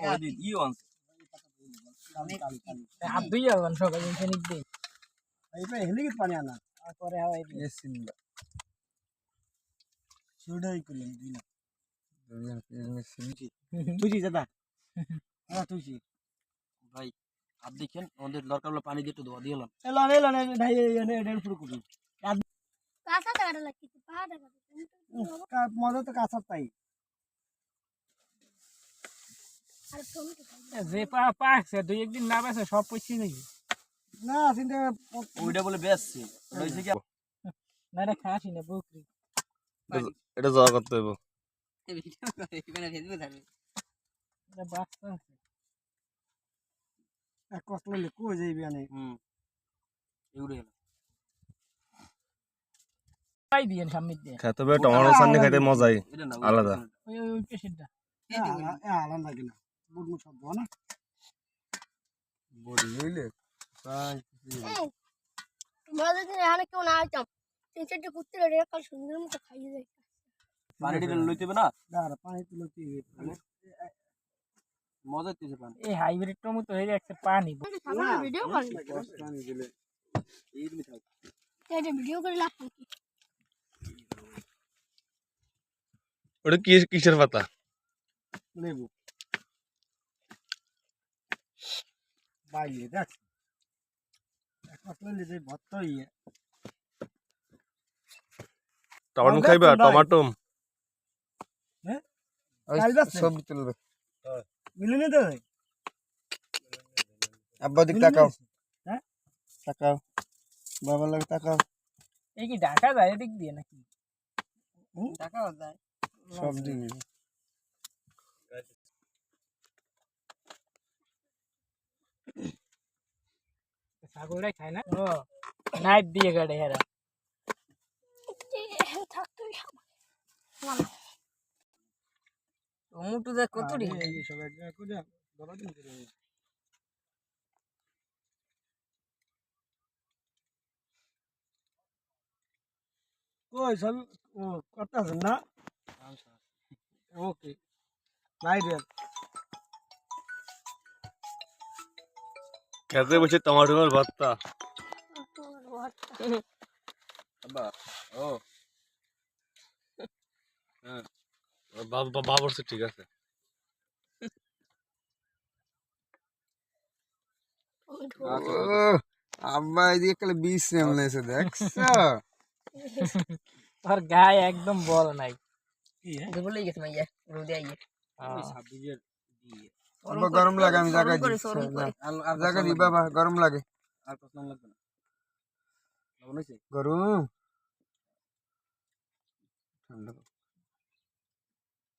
ওদিন পানি দাদা? হ্যাঁ তুই ভাই আর দেখেন দরকার হলো পানি দিয়ে একটু ধোয়া দিয়ে এলাম। এলাম ভাই দেড় ফুট কুটি কাঁচা মজা তো কাঁচা তাই। যে পা পাকছে দুই একদিন না পাইছে সব পয়সা নাকি? না চিন্তা ওইটা বলে বেচছে। হচ্ছে কি না রে খাসি না বকরি। এটা জবা করতে হইব। এটা বাচ্চা আছে। এক কষ্ট করলে কই যাইবি আনে? হুম। এগুলো হলো পাই দিয়েন সামনে দিয়ে। খেতে হবে টমেটো সামনে খাইতে মজাই আলাদা। ওই ওই ওই পেশেন্টটা আলাম লাগে না বুট মুট সব না বডি হইলে তোমরা যদি এখানে কেউ না আইতাম তিন চারটে কুত্তে রেখে কাল সুন্দর মতো খাইয়ে যাই পানি দিলে লইতে হবে না দাঁড়া পানি তুলো তুই মজা হইতেছে পানি এই হাইব্রিড টমেটো হয়ে যাচ্ছে পানি ভিডিও করি পানি দিলে এইরকমই থাক এটা ভিডিও করে লাভ কি ওটা কি কিসের পাতা লেবু বাইলে দেখ। ভর্তা ইয়ে। টমেটো খাইবা। টমেটো? সবজি তুলবে। তো আব্বা দিক মিলে তাকাও। হ্যাঁ? তাকাও। বাবার লাগে তাকাও। এই কি ঢাকা যায় এদিক দিয়ে নাকি? টাকা যায়। সব দিন ছাগলটাই খায় না? ও নাইফ দিয়ে কাটে হেরা। টমেটো যা কত কই সব ও আছেন না? ওকে। বাইরে খেতে বসে টমেটোর ভর্তা আব্বা ও বাবর ঠিক আছে আব্বা এদিকে কালে বিষ নেমলে এসে দেখছ তোর গায়ে একদম বল নাই কি হ্যাঁ বলেই গেছে মাইয়া রোদে আইয়ে আব্বা গরম লাগে আমি জায়গা আর জায়গা দিই বাবা গরম লাগে। আর কষ্ট লাগবে না। লবণ হয়েছে? গরম। ঠান্ডা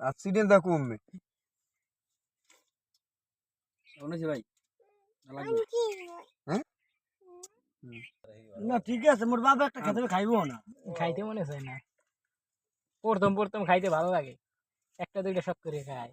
অ্যাক্সিডেন্ট দা কমবে লবণ হয়েছে ভাই? লাগবে? না ঠিক আছে মোর বাবা একটা খেতে খাইবো না। খাইতে মনে চায় না। প্রথম প্রথম খাইতে ভালো লাগে। একটা দুইটা সব করে খায়।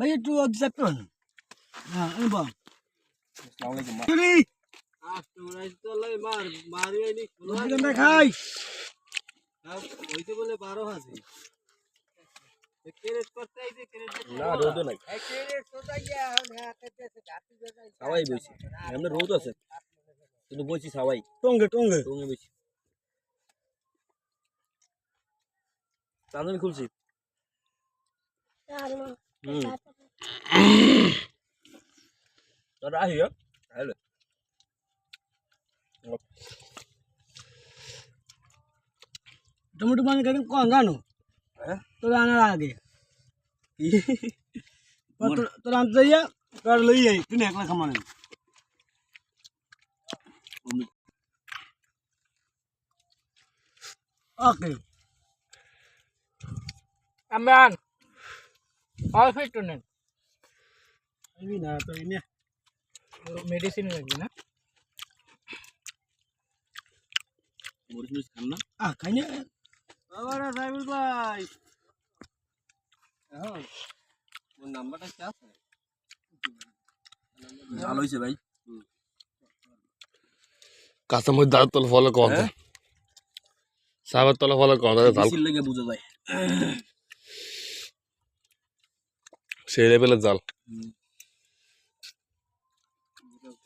ভাই একটু যাবেন হ্যাঁ আমি ব চুরি রজনীগন্ধা খাই না রোদ আছে। কিন্তু বইছি সবাই টঙ্গে টঙ্গে। রুমে বইছি। চাঁদনি খুলছি। হুম। তোরা আহি হ্যালো টমেটো পানি খাইতে কম জানো হ্যাঁ? তোরা আনার আগে তোরা আনতে যাইয়া তোর লই যাই তুই একলা খামানে ওকে আমরান অল্প একটু নেন খাইবি না তো এনে মেডিসিন লাগবে না? আহ খাই না। বাবারা সাইবুল ভাই। ভালো হয়েছে ভাই। কাঁচামরিচ দাঁড়ের তলে ফলে কম দেয় সাহেবের তলে ফলে কম দেয় জাল যায়। সেই লেভেলের জাল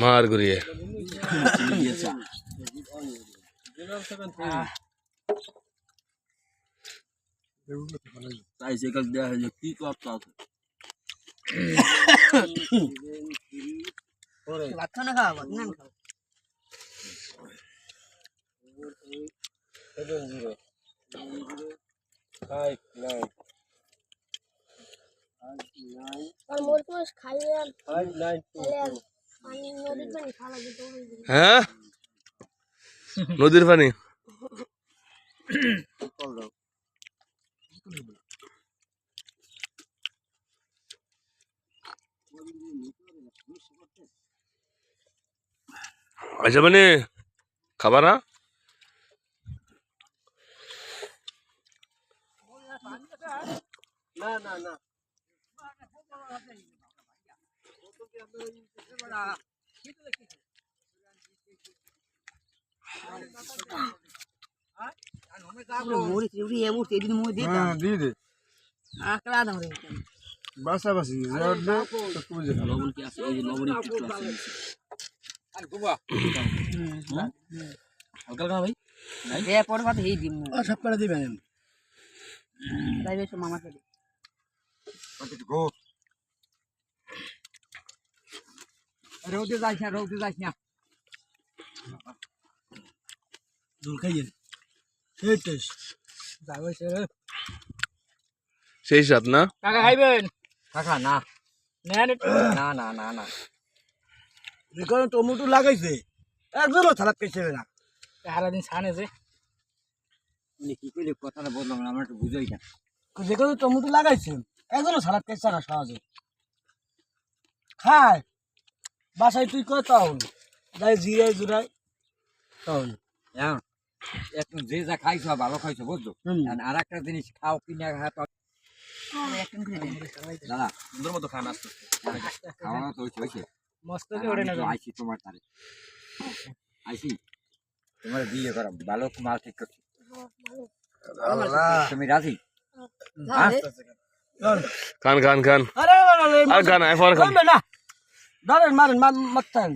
মার ঘুরিয়ে তাই সে কাজ দেওয়া হয়েছে কি করতে আছে ভাত খাও হ্যাঁ? নদীর পানি? আচ্ছা মানে খাবার না? মুড়ি চিউড়ি এ মুড়ি এদিন মুড়ি দিতাম হ্যাঁ দিয়ে দে আকড়া দাম রে বাসা বাসি যে উঠবে তো বুঝে লবণ কি আছে এই যে লবণ একটু আছে হালকা ভাই পর কথা এই দিম Ah, সব করে দিবেন। তাই বেশ মামা কে গো। রৌদে যাইছ না রৌদে যাইছ না। সেই সাত না? কাকা খাইবেন? কাকা না। না না না না। যেখানে টমেটো লাগাইছে। একজনও সালাদ খাইছে না। সারাদিন ছানে যে। কি কইলে কথাটা বললাম না আমার একটু বুঝাই না যেখানে টমেটো লাগাইছে। একজনও সালাদ খাইছে না সহজে। খায়। বাসায় তুই কয় যাই জিরাই জুরাই। তাহলে এখন এখন যে যা খাইছো ভালো খাইছো বুঝছ। আর একটা জিনিস খাও কিনা খাও তো দাদা সুন্দর মতো খান আসতে খাওয়ানো তো হয়েছে হয়েছে। মস্ত কি ওঠে না আমি তো আইছি তোমার তারে আইছি? তোমার বিয়ে করা ভালো মাল ঠিক করছি। তুমি রাজি? হ্যাঁ? খান খান খান। আরে খান আয় খান। না। ধরেন মারেন মারতেন।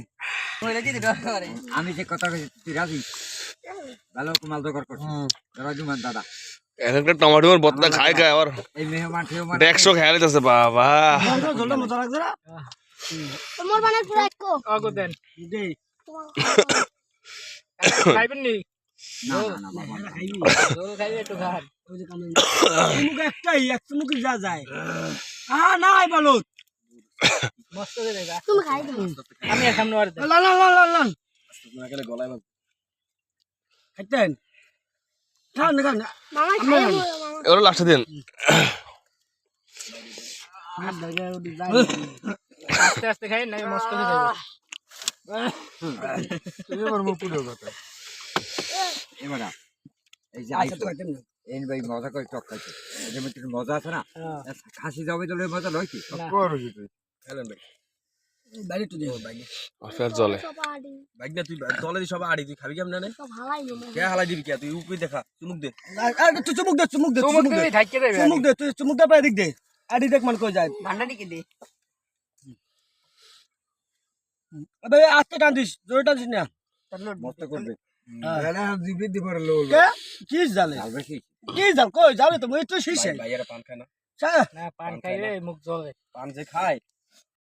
আমি যে কথা কইছি তুই রাজি? ভালো মাল জোগাড় করছি দাদা জুমান দাদা। এখানকার টমাটোর বত্তা খায় খায় আবার। একশো খেয়ালে যাচ্ছে বাবা। খাইবেন নি? একটু একটাই এক মুখে যা যায়। আহা নাই বালত আমি সামনে। খাইতেন? লাস্টে দিন। আস্তে আস্তে খাই না মস্ত মুখ পুরো কথা এবার এই যে ভাই মজা করে চক খাইছে। মজা আছে না? খাসি যাবে তো মজা লইছি কর হইছে ভাই বাইরে তো দেবো বাইরে। ফের জলে। বাইক না তুই তলে দি সব আড়ি তুই খাবি কেমন না সব হালাই জমা কে হালাই দিবি কে? তুই উপরে দেখা চুমুক দে। তুই চুমুক দে চুমুক দে চুমুক দে। তুমি থাকতে দেবে চুমুক দে তুই চুমুক দে পাই দিক দে। আডি দেখ মান কই যায়। ঠান্ডা দিকে দে? আবে আজকে টান দিস জোরে টান দিস না মস্ত করবে। এটা জিবি দি পরে লো কে? জাল? কই জানো তো মই তো শেষ ভাই পান খায় না? না পান খাইলে মুখ জ্বলে পান যে খায়।